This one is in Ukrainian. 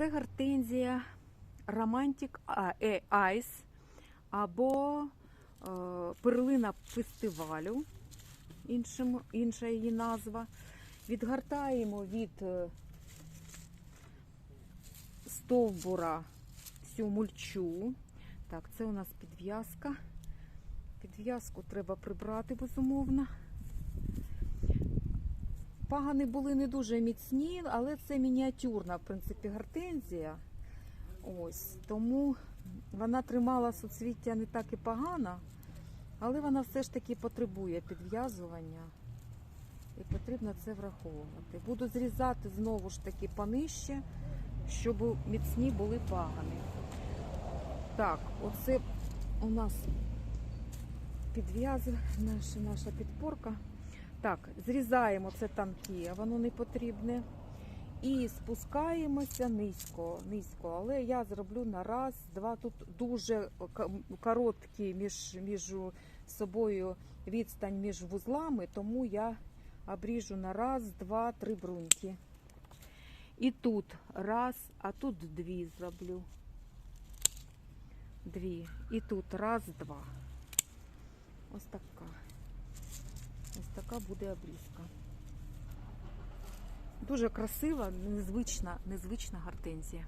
Це гортензія Romantic Ice або е, перлина фестивалю, іншим, інша її назва. Відгортаємо від е, стовбура всю мульчу. Так, це у нас підв'язка. Підв'язку треба прибрати, безумовно. Пагани були не дуже міцні, але це мініатюрна, в принципі, гортензія. Ось, тому вона тримала суцвіття не так і погано, але вона все ж таки потребує підв'язування. І потрібно це враховувати. Буду зрізати знову ж таки понижче, щоб міцні були пагани. Так, оце у нас підв'язує наша, наша підпорка. Так, зрізаємо це танки, воно не потрібне. І спускаємося низько, низько. Але я зроблю на раз, два. Тут дуже короткі між, між собою відстань між вузлами, тому я обріжу на раз, два, три бруньки. І тут раз, а тут дві зроблю. Дві. І тут раз, два. Ось така. Така буде обрізка. Дуже красива, незвична, незвична гортензія.